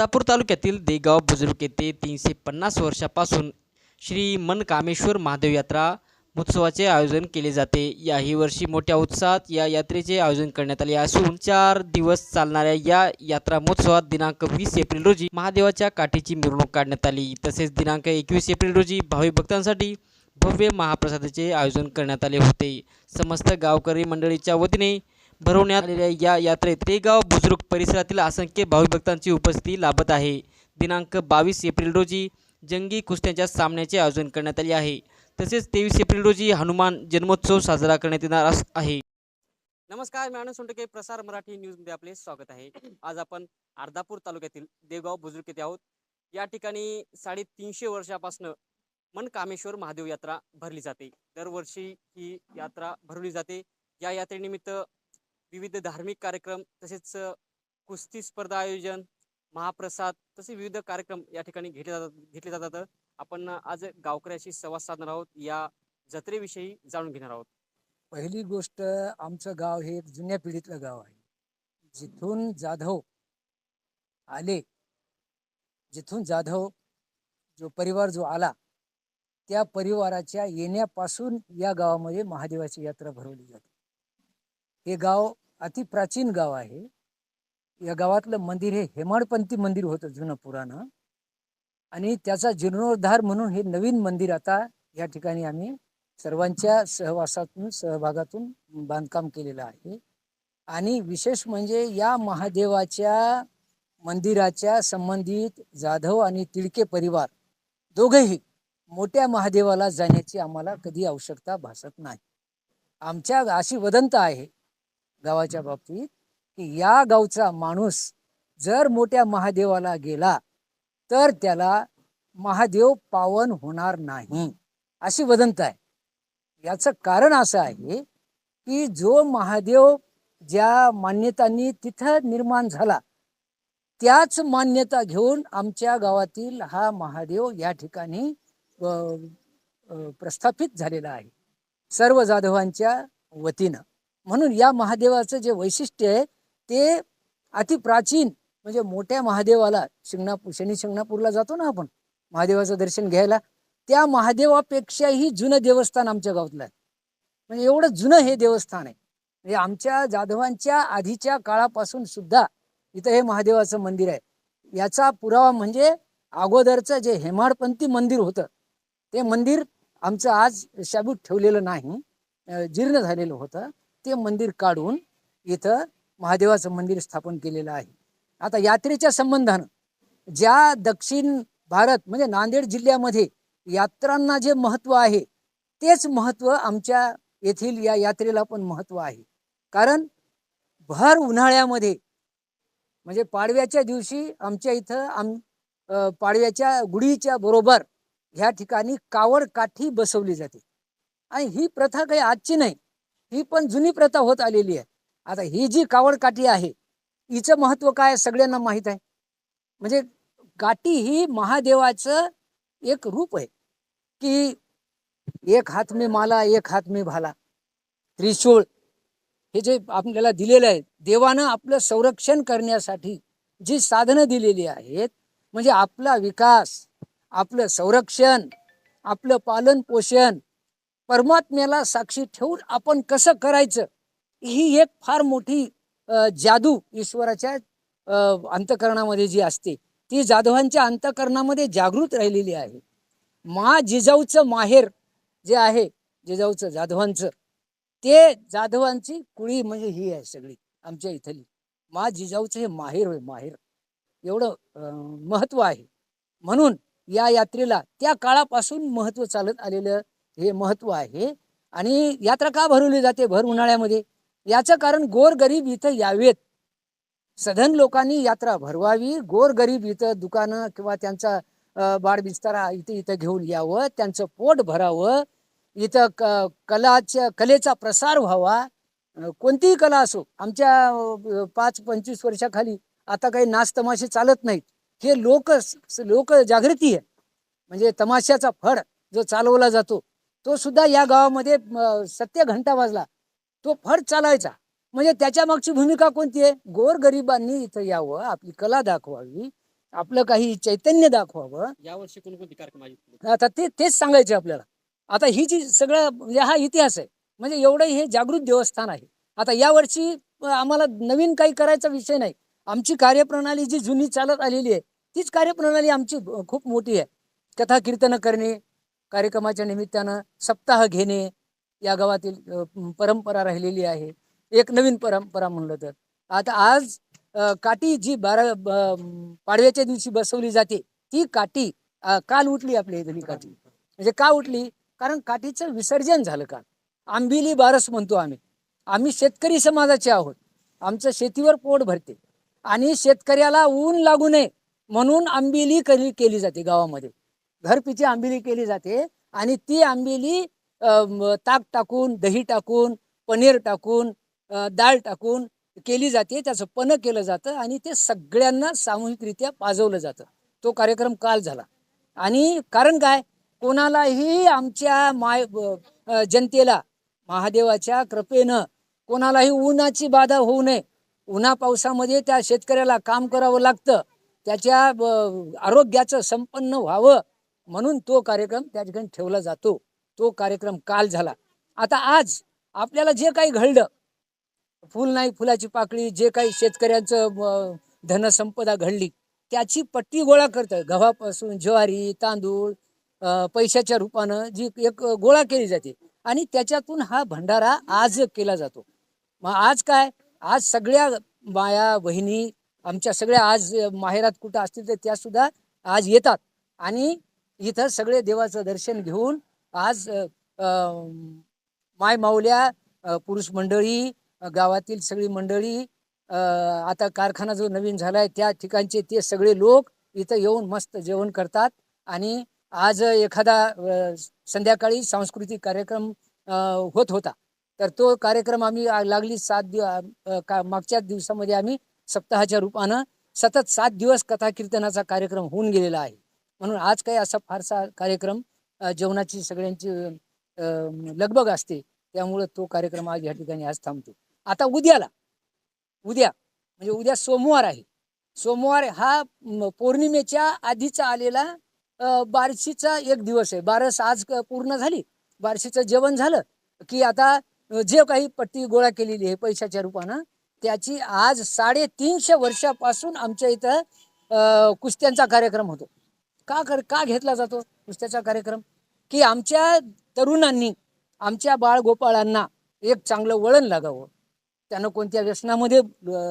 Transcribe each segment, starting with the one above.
अर्धापूर तालुक्यातील देगाव बुजुर्ग येथे तीनशे पन्नास वर्षापासून श्री मनकामेश्वर महादेव यात्रा महोत्सवाचे आयोजन केले जाते. याही वर्षी मोठ्या उत्साहात या यात्रेचे आयोजन करण्यात आले असून चार दिवस चालणाऱ्या या यात्रा महोत्सवात दिनांक वीस एप्रिल रोजी महादेवाच्या काठीची मिरवणूक काढण्यात आली. तसेच दिनांक एकवीस एप्रिल रोजी भाविक भक्तांसाठी भव्य महाप्रसादाचे आयोजन करण्यात आले होते. समस्त गावकरी मंडळीच्या वतीने भरवण्यात आलेल्या या यात्रेत रेगाव बुजुर्ग परिसरातील असंख्य भाविक भक्तांची उपस्थिती लाभत आहे. दिनांक बावीस एप्रिल रोजी जंगी कुस्त्यांच्या सामन्याचे आयोजन करण्यात आले आहे. तसेच तेवीस एप्रिल रोजी हनुमान जन्मोत्सव साजरा करण्यात येणार आहे. नमस्कार मी आनंद सोंटके प्रसार मराठी न्यूजमध्ये आपले स्वागत आहे. आज आपण अर्धापूर तालुक्यातील देवगाव बुजुर्ग येथे आहोत. या ठिकाणी साडेतीनशे वर्षापासून मनकामेश्वर महादेव यात्रा भरली जाते. दरवर्षी ही यात्रा भरवली जाते. या यात्रेनिमित्त विविध धार्मिक कार्यक्रम तसेच कुस्ती स्पर्धा आयोजन महाप्रसाद तसे विविध कार्यक्रम या ठिकाणी घेतले जातात घेतले जातात. आपण आज गावकऱ्याशी संवाद साधणार आहोत. या जत्रेविषयी जाणून घेणार आहोत. पहिली गोष्ट आमचं गाव हे एक जुन्या पिढीतलं गाव आहे. जिथून जाधव आले जिथून जाधव जो परिवार जो आला त्या परिवाराच्या येण्यापासून या गावामध्ये महादेवाची यात्रा भरवली जाते. हे गाव अति प्राचीन गाव आहे. या गावातलं मंदिर हे हेमाडपंथी मंदिर होतं जुनं पुराणं. आणि त्याचा जीर्णोद्धार म्हणून हे नवीन मंदिर आता या ठिकाणी आम्ही सर्वांच्या सहवासातून सहभागातून बांधकाम केलेलं आहे. आणि विशेष म्हणजे या महादेवाच्या मंदिराच्या संबंधित जाधव आणि तिडके परिवार दोघेही मोठ्या महादेवाला जाण्याची आम्हाला कधी आवश्यकता भासत नाही. आमच्या अशी वदंत आहे गावाच्या बाबतीत की या गावचा माणूस जर मोठ्या महादेवाला गेला तर त्याला महादेव पावन होणार नाही. अशी वदंत आहे. याचं कारण असं आहे की जो महादेव ज्या मान्यतांनी तिथं निर्माण झाला त्याच मान्यता घेऊन आमच्या गावातील हा महादेव या ठिकाणी प्रस्थापित झालेला आहे. सर्व जाधवांच्या वतीनं. म्हणून या महादेवाचं जे वैशिष्ट्य आहे ते अतिप्राचीन म्हणजे मोठ्या महादेवाला शिंगणापूर शनी शिंगणापूरला जातो ना आपण महादेवाचं दर्शन घ्यायला त्या महादेवापेक्षाही जुनं देवस्थान आमच्या गावातलं आहे. म्हणजे एवढं जुनं हे देवस्थान आहे. म्हणजे आमच्या जाधवांच्या आधीच्या काळापासून सुद्धा इथं हे महादेवाचं मंदिर आहे. याचा पुरावा म्हणजे अगोदरचं जे हेमाडपंथी मंदिर होतं ते मंदिर आमचं आज शाबूत ठेवलेलं नाही जीर्ण झालेलं होतं. ते मंदिर काढून इथं महादेवाचं मंदिर स्थापन केलेलं आहे. आता यात्रेच्या संबंधानं ज्या दक्षिण भारत म्हणजे नांदेड जिल्ह्यामध्ये यात्रांना जे महत्त्व आहे तेच महत्त्व आमच्या येथील या यात्रेला पण महत्त्व आहे. कारण भर उन्हाळ्यामध्ये म्हणजे पाडव्याच्या दिवशी आमच्या इथं आम पाडव्याच्या गुढीच्या बरोबर ह्या ठिकाणी कावड काठी बसवली जाते. आणि ही प्रथा काही आजची नाही. ही पण जुनी प्रथा होत आलेली आहे. आता ही जी कावडकाठी आहे हिचं महत्त्व काय सगळ्यांना माहीत आहे. म्हणजे काठी ही महादेवाचं एक रूप आहे. की एक हात मी माला एक हात मी भाला. त्रिशूळ हे जे आपल्याला दिलेलं आहे देवानं आपलं संरक्षण करण्यासाठी जी साधनं दिलेली आहेत म्हणजे आपला विकास आपलं संरक्षण आपलं पालन पोषण परमात्म्याला साक्षी ठेवून आपण कसं करायचं ही एक फार मोठी जादू ईश्वराच्या अंतकरणामध्ये जी असते ती जाधवांच्या अंतकरणामध्ये जागृत राहिलेली आहे. मा जिजाऊचं माहेर जे आहे जिजाऊचं जाधवांचं ते जाधवांची कुळी म्हणजे ही आहे सगळी आमच्या इथली. मा जिजाऊचं हे माहेर होय माहेर. एवढं महत्त्व महत्त्व आहे. म्हणून या यात्रेला त्या काळापासून महत्त्व चालत आलेलं हे महत्त्व आहे. आणि यात्रा का भरवली जाते भर उन्हाळ्यामध्ये? याचं कारण गोरगरीब इथं यावेत. सधन लोकांनी यात्रा भरवावी. गोरगरीब इथं दुकानं किंवा त्यांचा बाळ बिस्तारा इथं इथं घेऊन यावं. त्यांचं पोट भरावं. इथं क कलाच्या कलेचा प्रसार व्हावा. कोणतीही कला असो आमच्या पाच पंचवीस वर्षाखाली आता काही नाच तमाशे चालत नाहीत. हे लोक लोक जागृती आहे. म्हणजे तमाशाचा फड जो चालवला जातो तो सुद्धा या गावामध्ये सत्य घंटा वाजला. तो फड चालायचा. म्हणजे त्याच्या मागची भूमिका कोणती आहे? गोरगरिबांनी इथं यावं आपली कला दाखवावी आपलं काही चैतन्य दाखवावं. यावर्षी कोणकोणते कार्यक्रम आता ते तेच सांगायचे आपल्याला. आता ही जी सगळं म्हणजे हा इतिहास आहे. म्हणजे एवढं हे जागृत देवस्थान आहे. आता यावर्षी आम्हाला नवीन काही करायचा विषय नाही. आमची कार्यप्रणाली जी जुनी चालत आलेली आहे तीच कार्यप्रणाली आमची खूप मोठी आहे. कथा कीर्तनं करणे कार्यक्रमाच्या निमित्तानं सप्ताह घेणे या गावातील परंपरा राहिलेली आहे. एक नवीन परंपरा म्हणलं तर. आता आज काठी जी बारा पाडव्याच्या दिवशी बसवली जाते ती काठी काल उठली आपल्या इथली काठी. म्हणजे का उठली? कारण काठीचं विसर्जन झालं काल. आंबिली बारस म्हणतो आम्ही. आम्ही शेतकरी समाजाचे आहोत. आमचं शेतीवर पोट भरते. आणि शेतकऱ्याला ऊन लागू नये म्हणून आंबिली केली केली जाते गावामध्ये. घरपिची आंबिली केली जाते आणि ती आंबिली ताक टाकून दही टाकून पनीर टाकून डाळ टाकून केली जाते. त्याचं पणं केलं जातं आणि ते सगळ्यांना सामूहिकरित्या पाजवलं जातं. तो कार्यक्रम काल झाला. आणि कारण काय? कोणालाही आमच्या माय जनतेला महादेवाच्या कृपेनं कोणालाही उन्हाची बाधा होऊ नये. उन्हा पावसामध्ये त्या शेतकऱ्याला काम करावं लागतं. त्याच्या आरोग्याचं संपन्न व्हावं. म्हणून तो कार्यक्रम त्या ठिकाणी ठेवला जातो. तो कार्यक्रम काल झाला. आता आज आपल्याला जे काही घडलं फुल नाही फुलाची पाकळी जे काही शेतकऱ्यांचं धनसंपदा घडली त्याची पट्टी गोळा करतं गव्हापासून ज्वारी तांदूळ पैशाच्या रूपानं जी एक गोळा केली जाते आणि त्याच्यातून हा भंडारा आज केला जातो. मग आज काय? आज सगळ्या माया बहिणी आमच्या सगळ्या आज माहेरात कुठं असतील तर त्या सुद्धा आज येतात आणि इथं सगळे देवाचं दर्शन घेऊन आज माय माऊल्या पुरुष मंडळी गावातील सगळी मंडळी आता कारखाना जो नवीन झालाय त्या ठिकाणचे ते सगळे लोक इथं येऊन मस्त जेवण करतात. आणि आज एखादा संध्याकाळी सांस्कृतिक कार्यक्रम होत होता. तर तो कार्यक्रम आम्ही लागली सात दिव का मागच्याच दिवसामध्ये आम्ही सप्ताहाच्या रूपानं सतत सात दिवस कथा कीर्तनाचा कार्यक्रम होऊन गेलेला आहे. म्हणून आज काही असा फारसा कार्यक्रम जेवणाची सगळ्यांची लगबग असते. त्यामुळं तो कार्यक्रम आज या ठिकाणी आज थांबतो. आता उद्याला उद्या म्हणजे उद्या सोमवार आहे. सोमवार हा पौर्णिमेच्या आधीचा आलेला बारशीचा बार्शीचा एक दिवस आहे. बारस आज क- पूर्ण झाली. बार्शीचं जेवण झालं की आता जे काही पट्टी गोळा केलेली आहे पैशाच्या रूपानं त्याची आज साडेतीनशे वर्षापासून आमच्या इथं कुस्त्यांचा कार्यक्रम होतो. का कर का घेतला जातो कुस्त्याचा कार्यक्रम? की आमच्या तरुणांनी आमच्या बाळगोपाळांना एक चांगलं वळण लागावं. त्यानं कोणत्या व्यसनामध्ये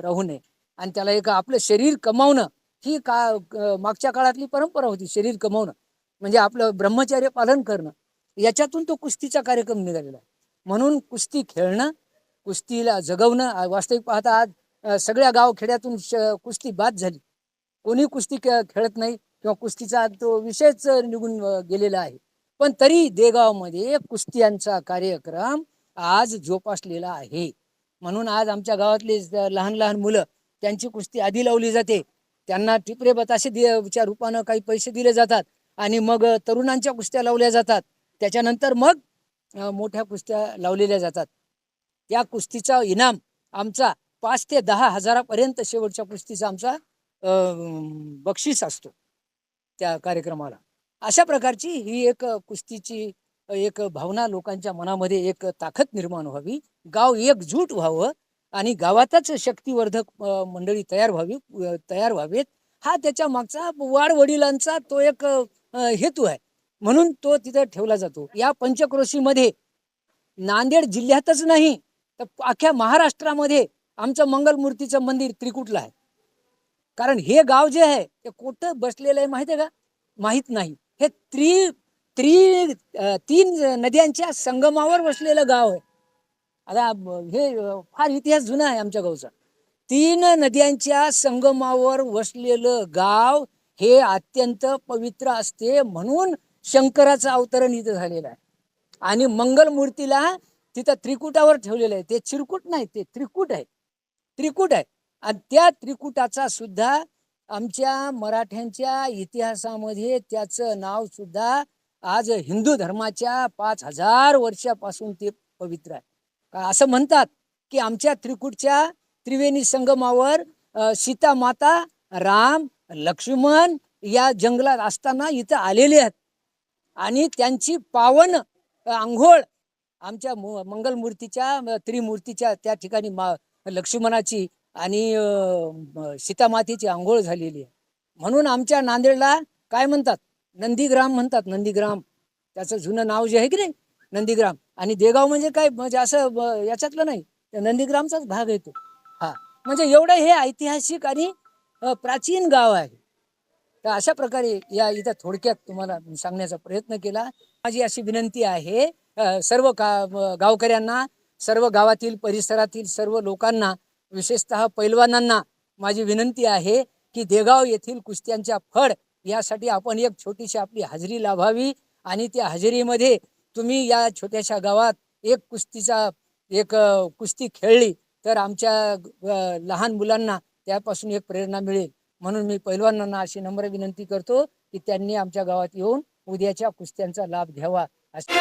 राहू नये. आणि त्याला एक आपलं शरीर कमावणं ही का मागच्या काळातली परंपरा होती शरीर कमावणं. म्हणजे आपलं ब्रह्मचर्य पालन करणं. याच्यातून तो कुस्तीचा कार्यक्रम निघालेला आहे. म्हणून कुस्ती खेळणं कुस्तीला जगवणं वास्तविक पाहता आज सगळ्या गाव खेड्यातून श- कुस्ती बाद झाली. कोणी कुस्ती खेळत नाही. किंवा कुस्तीचा तो विषयच निघून गेलेला आहे. पण तरी देगावमध्ये कुस्त्यांचा कार्यक्रम आज जोपासलेला आहे. म्हणून आज आमच्या गावातले लहान लहान मुलं त्यांची कुस्ती आधी लावली जाते. त्यांना टिपरे बताशे दिच्या रूपानं काही पैसे दिले जातात आणि मग तरुणांच्या कुस्त्या लावल्या जातात. त्याच्यानंतर मग मोठ्या कुस्त्या लावलेल्या जातात. त्या कुस्तीचा इनाम आमचा पाच ते दहा हजारापर्यंत शेवटच्या कुस्तीचा आमचा बक्षीस असतो. त्या कार्यक्रमाला. अशा प्रकारची ही एक कुस्तीची एक भावना लोकांच्या मनामध्ये एक ताकद निर्माण व्हावी. गाव एकजूट व्हावं आणि गावातच शक्तिवर्धक मंडळी तयार व्हावी तयार व्हावेत. हा त्याच्या मागचा वाड वडिलांचा तो एक हेतू आहे. म्हणून तो तिथं ठेवला जातो. या पंचक्रोशीमध्ये नांदेड जिल्ह्यातच नाही तर अख्ख्या महाराष्ट्रामध्ये आमचं मंगलमूर्तीचं मंदिर त्रिकुटला आहे. कारण हे गाव जे आहे ते कुठं बसलेलं आहे माहिती आहे का? माहीत नाही. हे त्रि त्रि तीन नद्यांच्या संगमावर बसलेलं गाव आहे. आता हे फार इतिहास जुना आहे आमच्या गावचा. तीन नद्यांच्या संगमावर वसलेलं गाव हे अत्यंत पवित्र असते म्हणून शंकराचं अवतरण इथं झालेलं आहे. आणि मंगलमूर्तीला तिथं त्रिकुटावर ठेवलेलं आहे. ते चिरकुट नाही ते त्रिकुट आहे. त्रिकुट आहे. त्या त्रिकुटाचा सुद्धा आमच्या मराठ्यांच्या इतिहासामध्ये त्याचं नाव सुद्धा आज हिंदू धर्माच्या पाच हजार वर्षापासून ते पवित्र आहे. असं म्हणतात की आमच्या त्रिकुटच्या त्रिवेणी संगमावर सीता माता राम लक्ष्मण या जंगलात असताना इथं आलेले आहेत. आणि त्यांची पावन आंघोळ आमच्या मंगलमूर्तीच्या त्रिमूर्तीच्या त्या ठिकाणी मा लक्ष्मणाची आणि सीतामातीची सीतामातेची आंघोळ झालेली आहे. म्हणून आमच्या नांदेडला काय म्हणतात? नंदीग्राम म्हणतात. नंदीग्राम. त्याचं जुनं नाव जे आहे की नाही? नंदीग्राम. आणि देगाव म्हणजे काय? म्हणजे असं याच्यातलं नाही. तर नंदीग्रामचाच भाग येतो हा. म्हणजे एवढं हे ऐतिहासिक आणि प्राचीन गाव आहे. तर अशा प्रकारे या इथं थोडक्यात तुम्हाला सांगण्याचा प्रयत्न केला. माझी अशी विनंती आहे सर्व का गावकऱ्यांना सर्व गावातील परिसरातील सर्व लोकांना विशेषतः पैलवानांना माझी विनंती आहे की देगाव येथील कुस्त्यांच्या फड यासाठी आपण एक छोटीशी आपली हजेरी लाभावी आणि त्या हजेरीमध्ये तुम्ही या छोट्याशा गावात एक कुस्तीचा एक कुस्ती खेळली तर आमच्या लहान मुलांना त्यापासून एक प्रेरणा मिळेल. म्हणून मी पैलवानांना अशी नम्र विनंती करतो की त्यांनी आमच्या गावात येऊन उद्याच्या कुस्त्यांचा लाभ घ्यावा. अशी